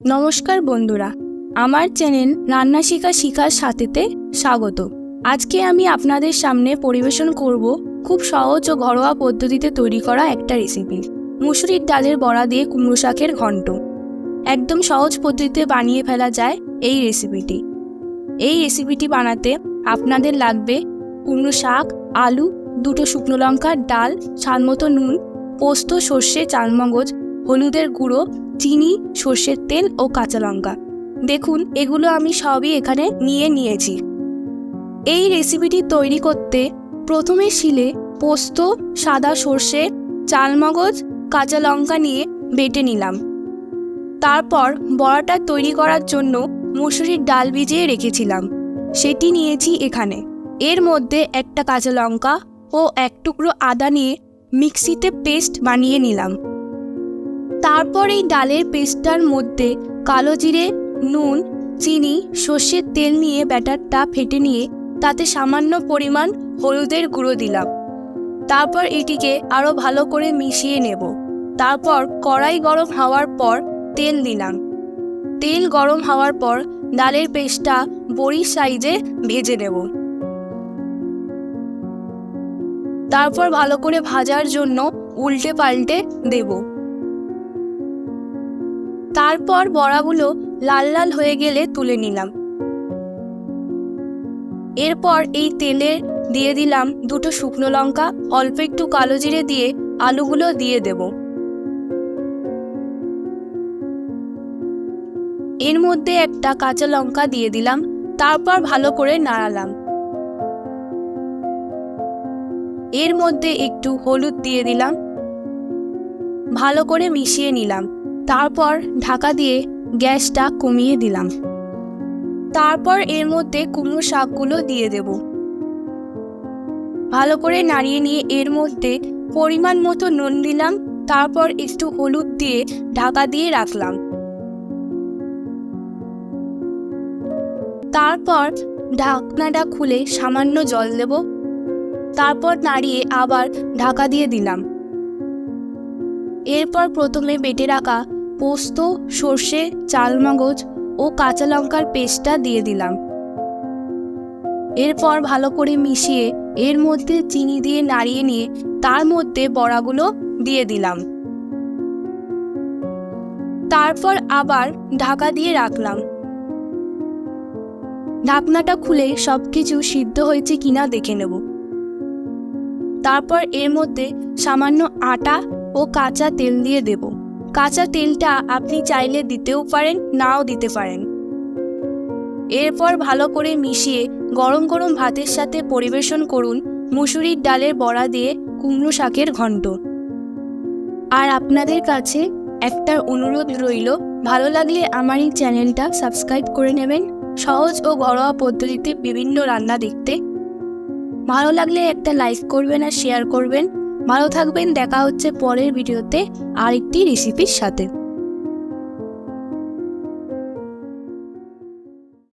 নমস্কার বন্ধুরা, আমার চ্যানেল রান্না শিখা শিখার সাথেতে স্বাগত। আজকে আমি আপনাদের সামনে পরিবেশন করব খুব সহজ ও ঘরোয়া পদ্ধতিতে তৈরি করা একটা রেসিপি মুসুরির ডালের বড়া দিয়ে কুমড়ো শাকের ঘন্ট। একদম সহজ পদ্ধতিতে বানিয়ে ফেলা যায় এই রেসিপিটি এই রেসিপিটি বানাতে আপনাদের লাগবে কুমড়ো শাক, আলু, দুটো শুকনো লঙ্কা ডাল, স্বাদ মতো নুন, পোস্ত, সর্ষে, চালমগজ, হলুদের গুঁড়ো চিনি, সর্ষের তেল ও কাঁচা লঙ্কা। দেখুন, এগুলো আমি সবই এখানে নিয়ে নিয়েছি। এই রেসিপিটি তৈরি করতে প্রথমে শিলে পোস্ত, সাদা সর্ষে, চালমগজ, কাঁচা লঙ্কা নিয়ে বেটে নিলাম। তারপর বড়াটা তৈরি করার জন্য মুসুরির ডাল ভিজিয়ে রেখেছিলাম। সেটি নিয়েছি এখানে। এর মধ্যে একটা কাঁচা লঙ্কা ও এক টুকরো আদা নিয়ে মিক্সিতে পেস্ট বানিয়ে নিলাম। তারপর এই ডালের পেস্টটার মধ্যে কালো জিরে, নুন, চিনি, সর্ষের তেল নিয়ে ব্যাটারটা ফেটে নিয়ে তাতে সামান্য পরিমাণ হলুদের গুঁড়ো দিলাম। তারপর এটিকে আরও ভালো করে মিশিয়ে নেব। তারপর কড়াই গরম হওয়ার পর তেল দিলাম। তেল গরম হওয়ার পর ডালের পেস্টটা বড়ির সাইজে ভেজে নেব। তারপর ভালো করে ভাজার জন্য উল্টে পাল্টে দেবো। তারপর বড়াগুলো লাল লাল হয়ে গেলে তুলে নিলাম। এরপর এই তেলে দিয়ে দিলাম দুটো শুকনো লঙ্কা, অল্প একটু কালো জিরে দিয়ে আলুগুলো দিয়ে দেব। এর মধ্যে একটা কাঁচা লঙ্কা দিয়ে দিলাম, তারপর ভালো করে নাড়ালাম। এর মধ্যে একটু হলুদ দিয়ে দিলাম, ভালো করে মিশিয়ে নিলাম। তারপর ঢাকা দিয়ে গ্যাসটা কমিয়ে দিলাম। তারপর এর মধ্যে কুমড়ো শাকগুলো দিয়ে দেব। ভালো করে নাড়িয়ে নিয়ে এর মধ্যে পরিমাণ মতো নুন দিলাম, তারপর একটু হলুদ দিয়ে ঢাকা দিয়ে রাখলাম। তারপর ঢাকনাটা খুলে সামান্য জল দেব। তারপর নাড়িয়ে আবার ঢাকা দিয়ে দিলাম। এরপর প্রথমে বেটে রাখা পোস্ত, সর্ষে, চালমগজ ও কাঁচা লঙ্কার পেস্টটা দিয়ে দিলাম। এরপর ভালো করে মিশিয়ে এর মধ্যে চিনি দিয়ে নাড়িয়ে নিয়ে তার মধ্যে বড়াগুলো দিয়ে দিলাম। তারপর আবার ঢাকা দিয়ে রাখলাম। ঢাকনাটা খুলে সব কিছু সিদ্ধ হয়েছে কিনা দেখে নেব। তারপর এর মধ্যে সামান্য আটা ও কাঁচা তেল দিয়ে দেব। কাঁচা তেলটা আপনি চাইলে দিতেও পারেন, নাও দিতে পারেন। এরপর ভালো করে মিশিয়ে গরম গরম ভাতের সাথে পরিবেশন করুন মুসুরির ডালের বড়া দিয়ে কুমড়ো শাকের ঘন্ট। আর আপনাদের কাছে একটা অনুরোধ রইল, ভালো লাগলে আমার এই চ্যানেলটা সাবস্ক্রাইব করে নেবেন। সহজ ও ঘরোয়া পদ্ধতিতে বিভিন্ন রান্না দেখতে। ভালো লাগলে একটা লাইক করবেন আর শেয়ার করবেন। ভালো থাকবেন দেখা হচ্ছে পরের ভিডিওতে। আরেকটি রেসিপির সাথে।